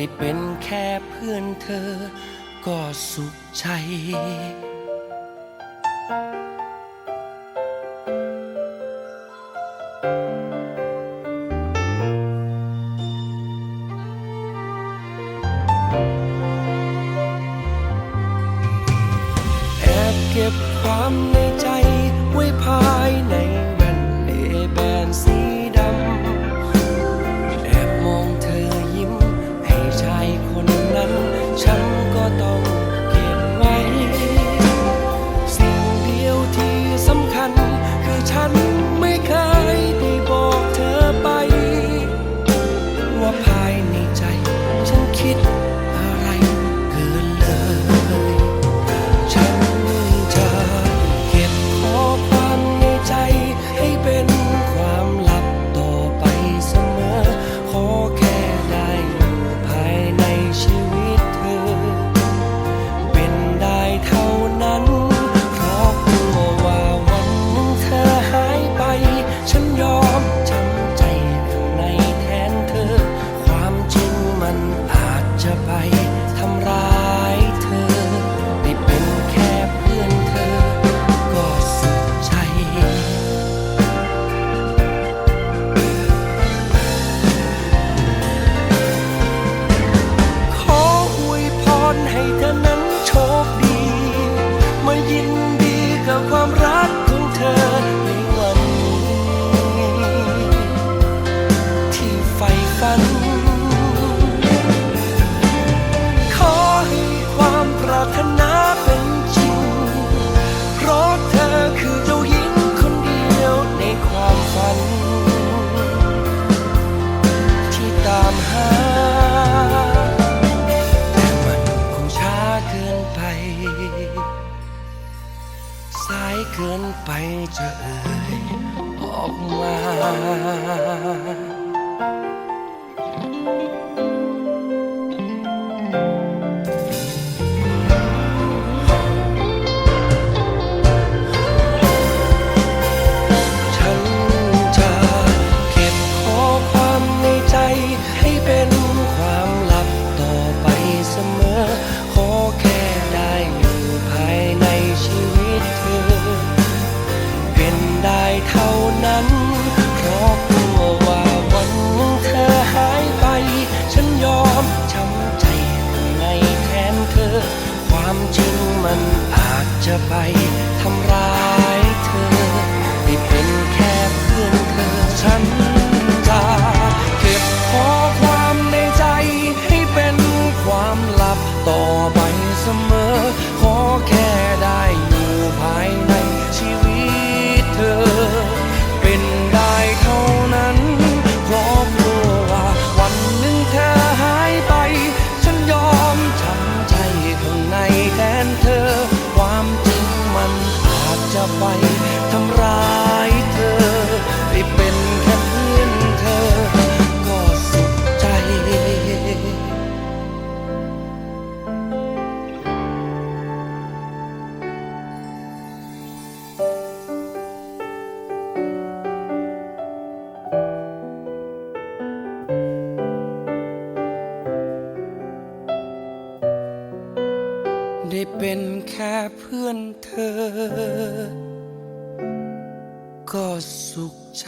ได้เป็นแค่เพื่อนเธอ ก็สุขใจแรใสายเกินไปจะเอ่ยออกมา ความจริงมันอาจจะไปทำร้ายเธอ ไม่เป็นแค่เพื่อนเธอฉัน ไปทำร้ายเธอได้เป็นแค่เพื่อนเธอ ก็สุขใจ ได้เป็นแค่เพื่อนเธอ ก็สุขใจ